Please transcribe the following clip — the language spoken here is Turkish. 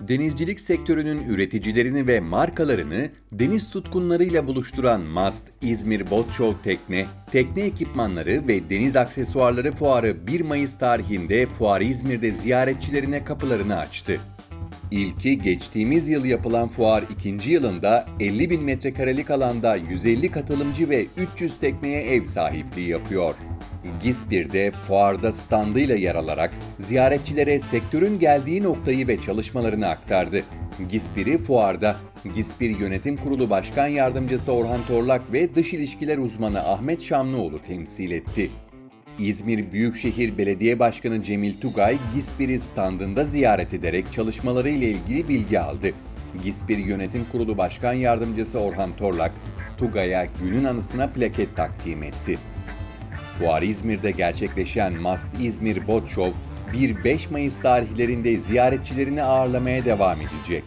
denizcilik sektörünün üreticilerini ve markalarını deniz tutkunlarıyla buluşturan MAST İzmir Boat Show Tekne, tekne ekipmanları ve deniz aksesuarları fuarı 1 Mayıs tarihinde Fuar İzmir'de ziyaretçilerine kapılarını açtı. İlki geçtiğimiz yıl yapılan fuar ikinci yılında 50 bin metrekarelik alanda 150 katılımcı ve 300 tekneye ev sahipliği yapıyor. GİSPİR'de fuarda standıyla yer alarak ziyaretçilere sektörün geldiği noktayı ve çalışmalarını aktardı. GİSPİR'i fuarda GİSPİR Yönetim Kurulu Başkan Yardımcısı Orhan Torlak ve Dış İlişkiler Uzmanı Ahmet Şamlıoğlu temsil etti. İzmir Büyükşehir Belediye Başkanı Cemil Tugay, GİSPİR'i standında ziyaret ederek çalışmaları ile ilgili bilgi aldı. GİSPİR Yönetim Kurulu Başkan Yardımcısı Orhan Torlak, Tugay'a günün anısına plaket takdim etti. Fuar İzmir'de gerçekleşen Mast İzmir Boat Show 1-5 Mayıs tarihlerinde ziyaretçilerini ağırlamaya devam edecek.